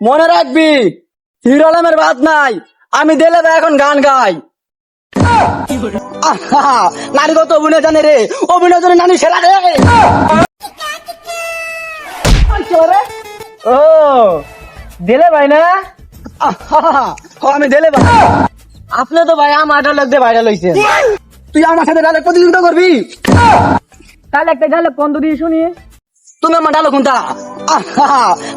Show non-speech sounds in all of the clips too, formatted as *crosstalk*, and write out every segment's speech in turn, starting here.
মনে রাখবি, হিরো আলমের বাদ নাই, আমি দিলে এখন গান গাই। নারী কত অভিনয় জানে রে অভিনয় জানে নানি সেরা রে। ও, দিলে ভাই না? আমি দিলে ভাই। আপনি তো ভাই আমার ডায়লগ দিয়ে ভাইরাল হইছে তুই আমার সাথে প্রতিযোগিতা করবি? তাহলে একটা গেলে বন্ধ দিয়ে শুনি। তুমি আমার ডায়লগ কোনটা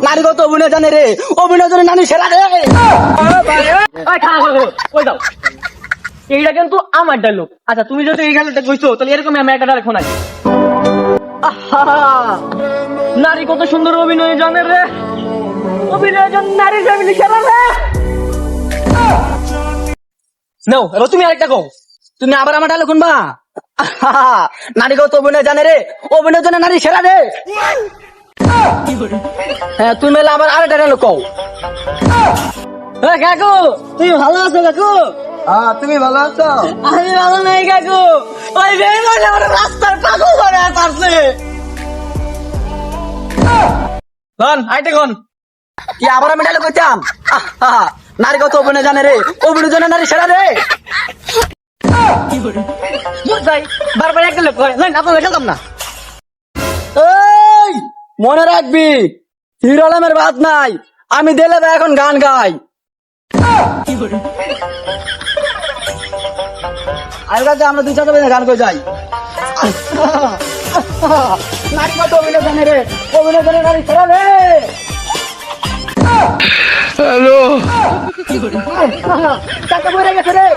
নারী কত অভিনয় জানে রে? অভিনয় জানে নানি সেরা রে। এইটা কিন্তু আমার আচ্ছা তুমি যদি এই গানটা কইছো, তাহলে এরকম আমি একটা নারী কত সুন্দর অভিনয় জানে রে। অভিনয় জান নারী ফ্যামিলি খেলা রে। নাও, এবার তুমি আরেকটা কও। তুমি আবার আমার ডায়লগ শুনবা? *laughs* নারী কত অভিনয় জানে রে। অভিনয় জানে নারী সেরা রে। হ্যাঁ তুমি এলে আবার আরেকটা কও। এ, কাকু তুমি ভালো আছো কাকু? হ্যাঁ তুমি ভালো আছো? আমি ভালো নাই কাকু। ওই বেইমান আমার রাস্তার পাগল করে আসছে। গন আইতে গন। কি আবার আমি আহা, নারী কত অভিনয় জানে রে। অভিনয় জানে নারী সেরা রে। যাই বারবার একটা লোক কয় না আপনাকে খেলতাম না। এই মনে রাখবি হিরো আলমের বাদ নাই। আমি দিলে এখন গান গাই। আর কাছে আমরা দুই চারটা বেজে গান করে যাই। নারী অভিনয় জানে রে। অভিনয় জানে নারী সেরা রে। হ্যালো। টাকা পড়ে গেছে রে।